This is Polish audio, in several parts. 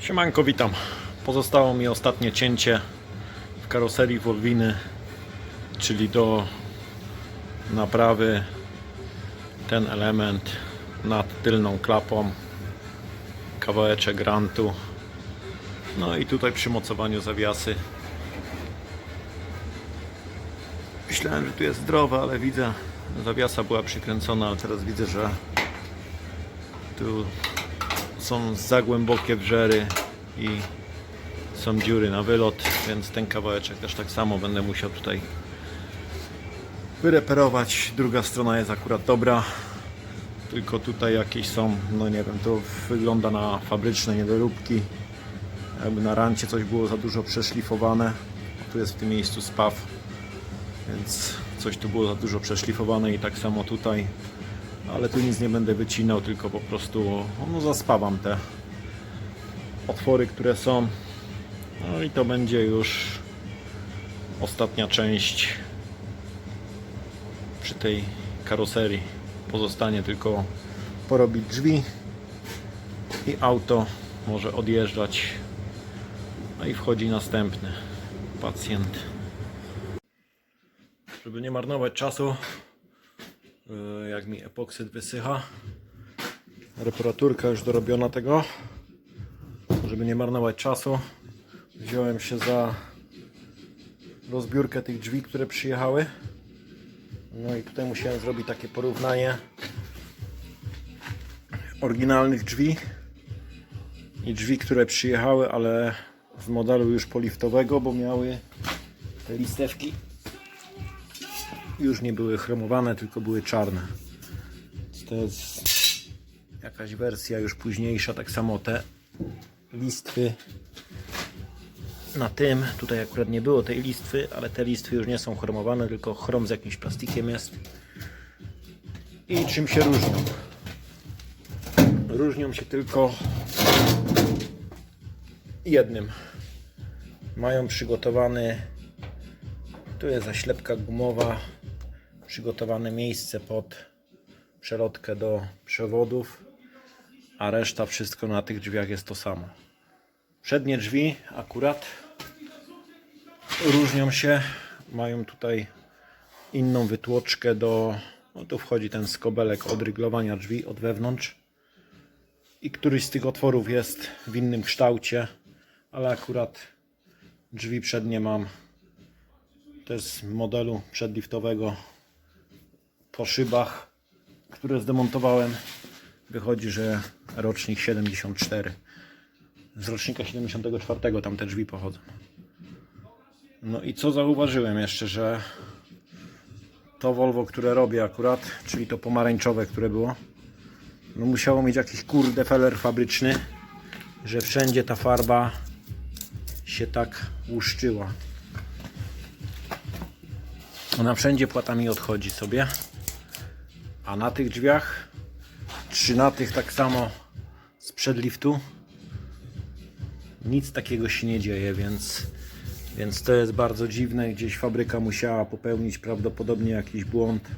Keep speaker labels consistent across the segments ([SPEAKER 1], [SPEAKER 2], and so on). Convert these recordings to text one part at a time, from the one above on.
[SPEAKER 1] Siemanko, witam. Pozostało mi ostatnie cięcie w karoserii Wolwiny, czyli do naprawy ten element nad tylną klapą, kawałeczek grantu, no i tutaj przy mocowaniu zawiasy. Myślałem, że tu jest zdrowe, ale widzę, zawiasa była przykręcona, ale teraz widzę, że tu są za głębokie wrzery i są dziury na wylot, więc ten kawałeczek też tak samo będę musiał tutaj wyreperować. Druga strona jest akurat dobra, tylko tutaj jakieś są, no nie wiem, to wygląda na fabryczne niedoróbki. Jakby na rancie coś było za dużo przeszlifowane. Tu jest w tym miejscu spaw, więc coś tu było za dużo przeszlifowane i tak samo tutaj ale tu nic nie będę wycinał, tylko po prostu no, zaspawam te otwory, które są. No i to będzie już ostatnia część przy tej karoserii. Pozostanie tylko porobić drzwi i auto może odjeżdżać. No i wchodzi następny pacjent. Żeby nie marnować czasu, E, jak mi epoksyd wysycha. Reparaturka już dorobiona tego. Żeby nie marnować czasu, wziąłem się za rozbiórkę tych drzwi, które przyjechały. No i tutaj musiałem zrobić takie porównanie oryginalnych drzwi i drzwi, które przyjechały, ale z modelu już poliftowego, bo miały te listewki już nie były chromowane, tylko były czarne. To jest jakaś wersja już późniejsza, tak samo te listwy na tym, tutaj akurat nie było tej listwy, ale te listwy już nie są chromowane, tylko chrom z jakimś plastikiem jest. I czym się różnią? Różnią się tylko jednym. Mają przygotowany, tu jest zaślepka gumowa, przygotowane miejsce pod przelotkę do przewodów, a reszta wszystko na tych drzwiach jest to samo. Przednie drzwi akurat różnią się, mają tutaj inną wytłoczkę do, no tu wchodzi ten skobelek od ryglowania drzwi od wewnątrz i któryś z tych otworów jest w innym kształcie, ale akurat drzwi przednie mam to jest modelu przedliftowego po szybach, które zdemontowałem, wychodzi, że rocznik 74. Z rocznika 74 tam te drzwi pochodzą. No i co zauważyłem jeszcze, że to Volvo, które robię akurat, czyli to pomarańczowe, które było, no musiało mieć jakiś kurde feller fabryczny, że wszędzie ta farba się tak łuszczyła. Ona wszędzie płatami odchodzi sobie. A na tych drzwiach, czy na tych tak samo sprzed liftu, nic takiego się nie dzieje, więc, więc to jest bardzo dziwne. Gdzieś fabryka musiała popełnić prawdopodobnie jakiś błąd.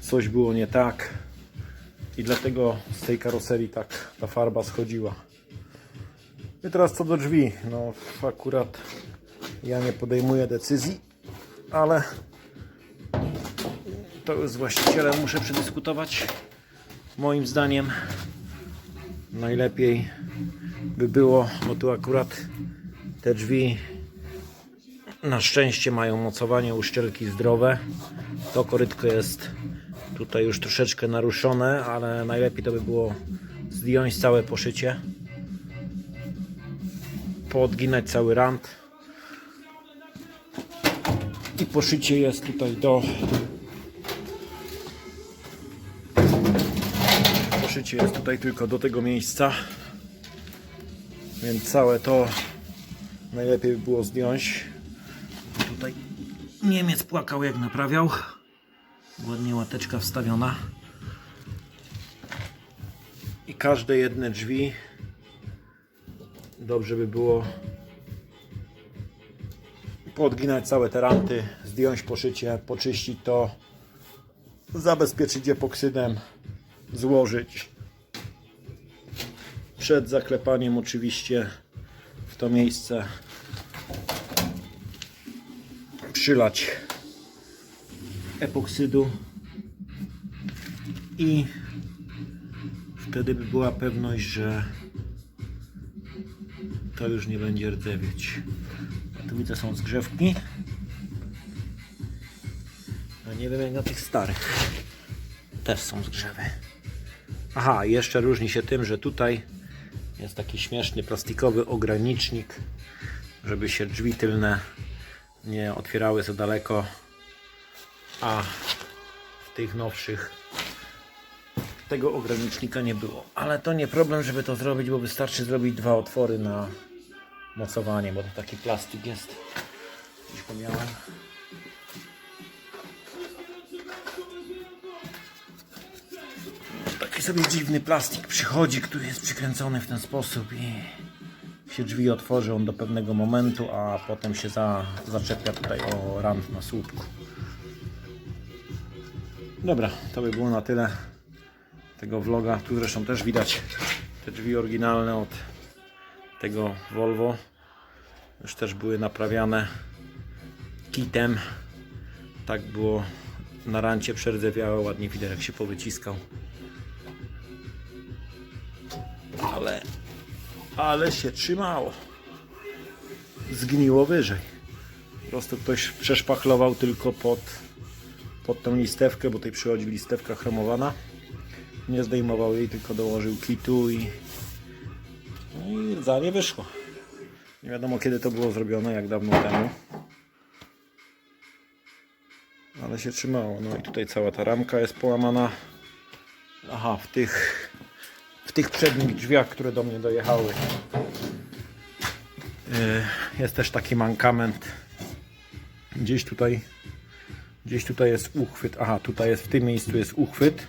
[SPEAKER 1] Coś było nie tak. I dlatego z tej karoserii tak ta farba schodziła. I teraz co do drzwi. No akurat ja nie podejmuję decyzji, ale to z właścicielem muszę przedyskutować. Moim zdaniem najlepiej by było, bo tu akurat te drzwi na szczęście mają mocowanie uszczelki zdrowe. To korytko jest tutaj już troszeczkę naruszone, ale najlepiej to by było zdjąć całe poszycie. Poodginać cały rant. I poszycie jest tutaj do Poszycie jest tutaj tylko do tego miejsca. Więc całe to najlepiej by było zdjąć. Tutaj Niemiec płakał jak naprawiał. Ładnie łateczka wstawiona. I każde jedne drzwi dobrze by było podginać całe te ranty, zdjąć poszycie, poczyścić to, zabezpieczyć epoksydem, złożyć Przed zaklepaniem oczywiście w to miejsce przylać epoksydu i wtedy by była pewność, że to już nie będzie rdzewieć. A tu widzę są zgrzewki. A nie wiem jak na tych starych. Też są zgrzewy. Aha, jeszcze różni się tym, że tutaj jest taki śmieszny plastikowy ogranicznik, żeby się drzwi tylne nie otwierały za daleko, a w tych nowszych tego ogranicznika nie było. Ale to nie problem, żeby to zrobić, bo wystarczy zrobić dwa otwory na mocowanie, bo to taki plastik jest. Już. Sobie dziwny plastik przychodzi, który jest przykręcony w ten sposób i się drzwi otworzą do pewnego momentu, a potem się za, zaczepia tutaj o rand na słupku. Dobra, to by było na tyle tego vloga. Tu zresztą też widać te drzwi oryginalne od tego Volvo. Już też były naprawiane kitem. Tak było na rancie przerdzewiałe, ładnie widać jak się powyciskał. Ale, ale się trzymało. Zgniło wyżej. Po prostu ktoś przeszpachlował tylko pod, pod tą listewkę, bo tutaj przychodzi listewka chromowana. Nie zdejmował jej, tylko dołożył kitu i, no i za nie wyszło. Nie wiadomo kiedy to było zrobione, jak dawno temu. Ale się trzymało. No i tutaj cała ta ramka jest połamana. Aha, w tych w tych przednich drzwiach, które do mnie dojechały. Yy, Jest też taki mankament. Gdzieś tutaj gdzieś tutaj jest uchwyt. Aha, tutaj jest w tym miejscu jest uchwyt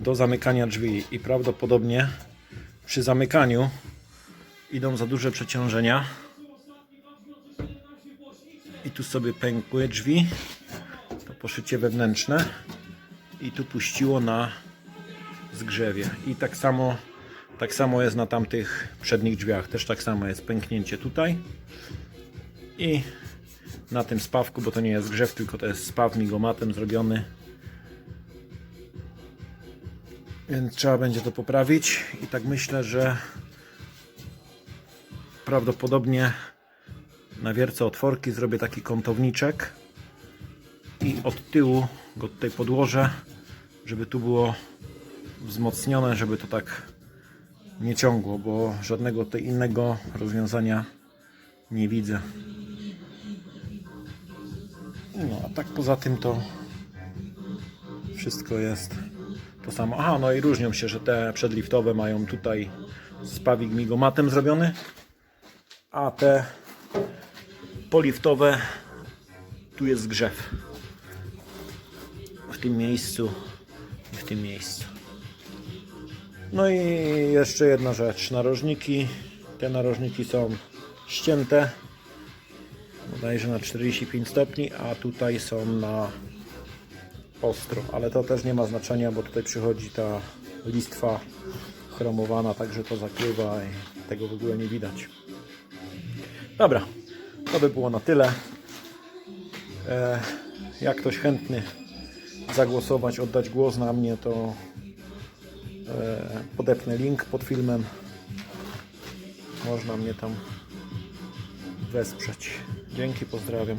[SPEAKER 1] do zamykania drzwi i prawdopodobnie przy zamykaniu idą za duże przeciążenia i tu sobie pękły drzwi to poszycie wewnętrzne i tu puściło na zgrzewie. I tak samo tak samo jest na tamtych przednich drzwiach. Też tak samo jest. Pęknięcie tutaj i na tym spawku, bo to nie jest grzew, tylko to jest spaw migomatem zrobiony. Więc trzeba będzie to poprawić. I tak myślę, że prawdopodobnie na wierce otworki zrobię taki kątowniczek i od tyłu go tutaj podłożę, żeby tu było wzmocnione, żeby to tak nie ciągło, bo żadnego tutaj innego rozwiązania nie widzę. No, a tak poza tym to wszystko jest to samo. Aha, no i różnią się, że te przedliftowe mają tutaj spawik migomatem zrobiony, a te poliftowe tu jest grzew. W tym miejscu i w tym miejscu. No i jeszcze jedna rzecz. Narożniki. Te narożniki są ścięte. Bodajże na 45 stopni, a tutaj są na ostro. Ale to też nie ma znaczenia, bo tutaj przychodzi ta listwa chromowana, także to zakrywa i tego w ogóle nie widać. Dobra, to by było na tyle. E, jak ktoś chętny zagłosować, oddać głos na mnie, to podepnę link pod filmem. Można mnie tam wesprzeć. Dzięki, pozdrawiam.